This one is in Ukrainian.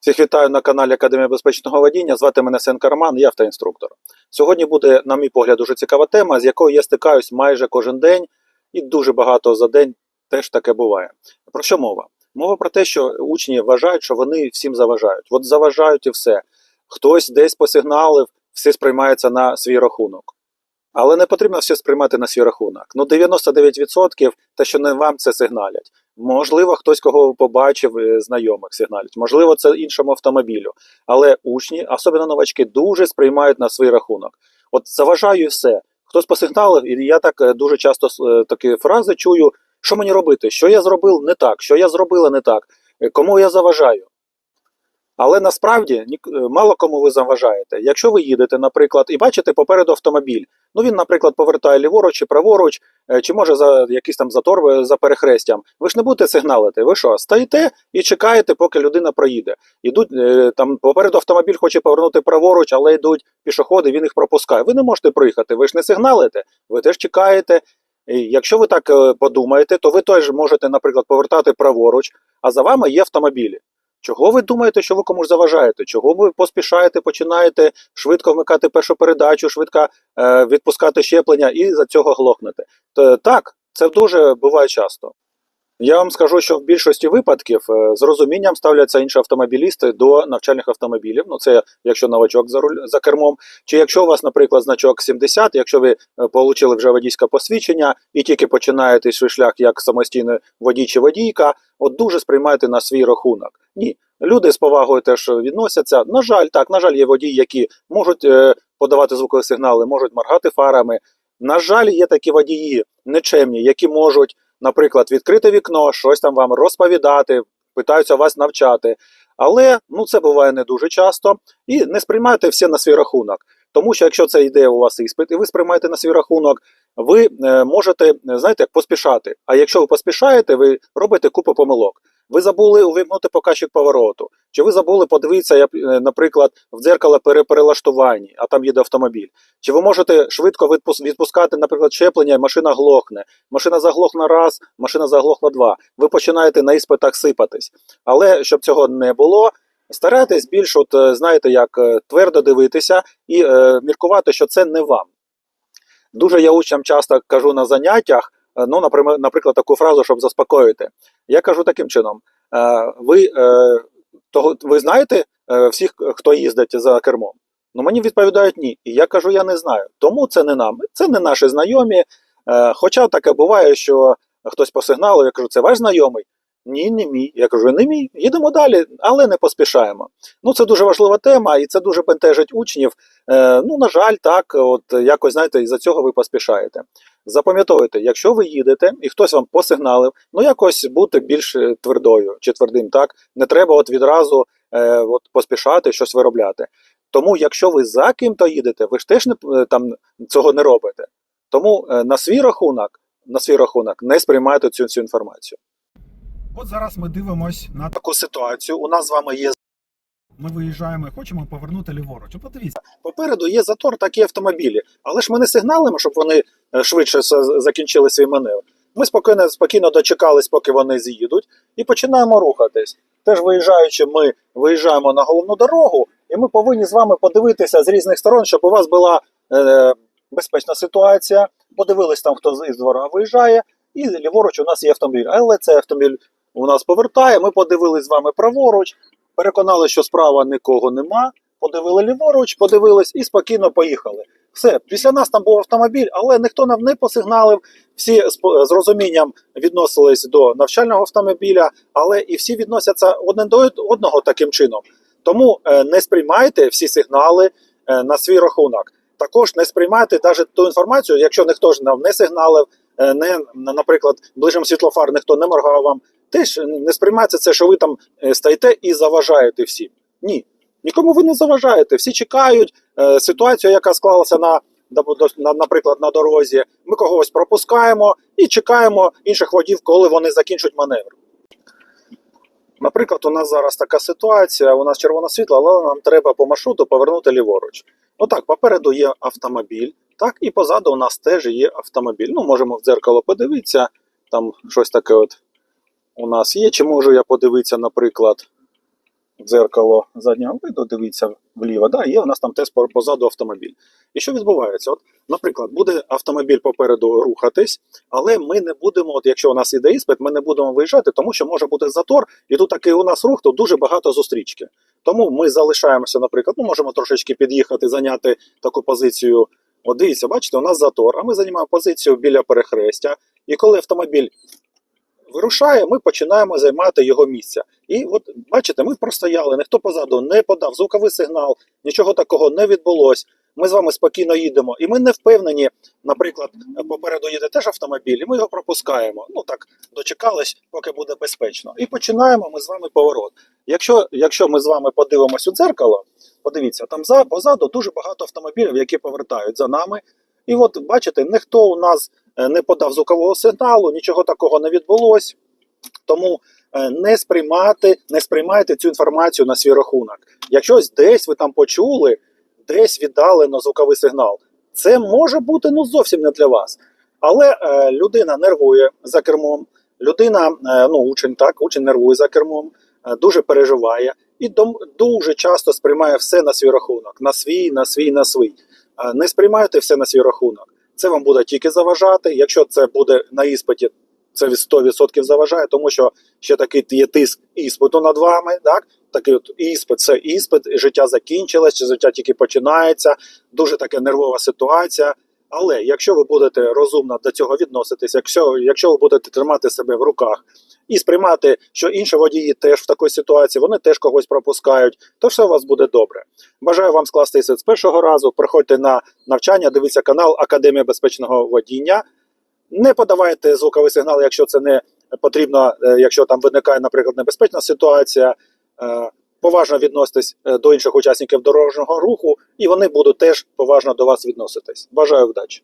Всіх вітаю на каналі Академія безпечного водіння. Звати мене Сенка Роман, я автоінструктор. Сьогодні буде, на мій погляд, дуже цікава тема, з якою я стикаюсь майже кожен день, і дуже багато за день теж таке буває. Про що мова? Мова про те, що учні вважають, що вони всім заважають. От заважають і все. Хтось десь посигналив, все сприймається на свій рахунок. Але не потрібно все сприймати на свій рахунок. Ну, 99% те, що не вам це сигналять. Можливо, хтось кого побачив е, знайомих сигналять, можливо, це іншому автомобілю. Але учні, особливо новачки, дуже сприймають на свій рахунок. От заважаю все. Хтось посигналив, і я так е, дуже часто е, такі фрази чую: що мені робити? Що я зробив не так, що я зробила не так, кому я заважаю. Але насправді е, мало кому ви заважаєте. Якщо ви їдете, наприклад, і бачите попереду автомобіль, ну він, наприклад, повертає ліворуч чи праворуч, е, чи може за якийсь там затор за перехрестям. Ви ж не будете сигналити. Ви що, стоїте і чекаєте, поки людина проїде. Ідуть е, там попереду автомобіль хоче повернути праворуч, але йдуть пішоходи, він їх пропускає. Ви не можете проїхати. Ви ж не сигналите, ви теж чекаєте. Якщо ви так подумаєте, то ви теж можете, наприклад, повертати праворуч, а за вами є автомобілі. Чого ви думаєте, що ви комусь заважаєте? Чого ви поспішаєте, починаєте швидко вмикати першу передачу, швидко е, відпускати щеплення і за цього глохнете? То, так, це дуже буває часто. Я вам скажу, що в більшості випадків е, з розумінням ставляться інші автомобілісти до навчальних автомобілів. Ну, це якщо новачок за, руль, за кермом, чи якщо у вас, наприклад, значок 70, якщо ви е, отримали вже водійське посвідчення і тільки починаєте свій шлях як самостійний водій чи водійка, от дуже сприймаєте на свій рахунок. Ні, люди з повагою теж відносяться. На жаль, так, на жаль, є водії, які можуть е, подавати звукові сигнали, можуть моргати фарами. На жаль, є такі водії нечемні, які можуть, наприклад, відкрити вікно, щось там вам розповідати, питаються вас навчати. Але ну це буває не дуже часто. І не сприймайте все на свій рахунок. Тому що якщо це йде у вас іспит, і ви сприймаєте на свій рахунок, ви е, можете, е, знаєте, як поспішати. А якщо ви поспішаєте, ви робите купу помилок. Ви забули увімкнути показчик повороту, чи ви забули подивитися, е, наприклад, в дзеркало пере- перелаштуванні, а там їде автомобіль. Чи ви можете швидко відпускати, наприклад, щеплення, і машина глохне. Машина заглохла раз, машина заглохла два. Ви починаєте на іспитах сипатись. Але щоб цього не було, старайтесь більш, от е, знаєте, як е, твердо дивитися і е, міркувати, що це не вам. Дуже я учням часто кажу на заняттях, ну, наприклад, таку фразу, щоб заспокоїти. Я кажу таким чином: ви, того, ви знаєте е, всіх, хто їздить за кермом? Ну мені відповідають ні. І я кажу, я не знаю. Тому це не нам, це не наші знайомі. Е, Хоча таке буває, що хтось посигналив, я кажу, це ваш знайомий? Ні, не мій. Я кажу, не мій. Їдемо далі, але не поспішаємо. Ну, це дуже важлива тема, і це дуже бентежить учнів. Е, ну, на жаль, так, от якось знаєте, із-за цього ви поспішаєте. Запам'ятовуйте, якщо ви їдете і хтось вам посигналив, ну якось бути більш е, твердою чи твердим, так не треба от відразу е, от поспішати щось виробляти. Тому, якщо ви за ким-то їдете, ви ж теж не е, там цього не робите. Тому е, на свій рахунок, на свій рахунок не сприймайте цю, цю інформацію. От зараз ми дивимось на Таку ситуацію у нас з вами є ми виїжджаємо і хочемо повернути ліворуч. От Подивіться, попереду, є затор, такі автомобілі. Але ж ми не сигналимо, щоб вони е, швидше закінчили свій маневр. Ми спокійно, спокійно дочекались, поки вони з'їдуть, і починаємо рухатись. Теж виїжджаючи, ми виїжджаємо на головну дорогу, і ми повинні з вами подивитися з різних сторон, щоб у вас була е, безпечна ситуація. Подивились там, хто з двора виїжджає, і ліворуч у нас є автомобіль. Але цей автомобіль у нас повертає. Ми подивились з вами праворуч, переконали, що справа нікого нема. Подивили ліворуч, подивились і спокійно поїхали. Все, після нас там був автомобіль, але ніхто нам не посигналив. Всі з, розумінням відносились до навчального автомобіля, але і всі відносяться один до одного таким чином. Тому е, не сприймайте всі сигнали е, на свій рахунок. Також не сприймайте навіть ту інформацію, якщо ніхто ж нам не сигналив, е, не, наприклад, ближнім світлофар ніхто не моргав вам. Теж не сприймайте це, що ви там е, стоїте і заважаєте всім. Ні. Нікому ви не заважаєте. Всі чекають е, ситуацію, яка склалася на, на, наприклад, на дорозі. Ми когось пропускаємо і чекаємо інших водів, коли вони закінчать маневр. Наприклад, у нас зараз така ситуація, у нас червоне світло, але нам треба по маршруту повернути ліворуч. Отак, попереду є автомобіль, так, і позаду у нас теж є автомобіль. Ну, можемо в дзеркало подивитися, там щось таке от у нас є. Чи можу я подивитися, наприклад, дзеркало заднього виду, дивіться вліво, да, є у нас там тест позаду автомобіль. І що відбувається? От, наприклад, буде автомобіль попереду рухатись, але ми не будемо, от якщо у нас іде іспит, ми не будемо виїжджати, тому що може бути затор, і тут такий у нас рух, то дуже багато зустрічки. Тому ми залишаємося, наприклад, ну можемо трошечки під'їхати, зайняти таку позицію. От дивіться, бачите, у нас затор, а ми займаємо позицію біля перехрестя. І коли автомобіль вирушає, ми починаємо займати його місце. І от бачите, ми простояли, ніхто позаду не подав звуковий сигнал, нічого такого не відбулось. Ми з вами спокійно їдемо, і ми не впевнені, наприклад, попереду їде теж автомобіль, і ми його пропускаємо. Ну так дочекались, поки буде безпечно. І починаємо ми з вами поворот. Якщо, якщо ми з вами подивимось у дзеркало, подивіться, там за позаду дуже багато автомобілів, які повертають за нами. І от бачите, ніхто у нас не подав звукового сигналу, нічого такого не відбулось. Тому е, не сприймати, не сприймайте цю інформацію на свій рахунок. Якщо десь ви там почули, десь віддалено звуковий сигнал, це може бути ну зовсім не для вас. Але е, людина нервує за кермом, людина, е, ну учень так, учень нервує за кермом, е, дуже переживає і дом, дуже часто сприймає все на свій рахунок, на свій, на свій, на свій. Е, не сприймайте все на свій рахунок. Це вам буде тільки заважати. Якщо це буде на іспиті, це від 100% заважає, тому що ще такий є тиск іспиту над вами. Так, такий от іспит, це іспит, життя закінчилось, життя тільки починається. Дуже така нервова ситуація. Але якщо ви будете розумно до цього відноситись, якщо, якщо ви будете тримати себе в руках і сприймати, що інші водії теж в такій ситуації, вони теж когось пропускають, то все у вас буде добре. Бажаю вам скласти іспит з першого разу. Приходьте на навчання, дивіться канал Академія безпечного водіння. Не подавайте звуковий сигнал, якщо це не потрібно, е, якщо там виникає, наприклад, небезпечна ситуація. Поважно відноситесь е, до інших учасників дорожнього руху, і вони будуть теж поважно до вас відноситись. Бажаю вдачі!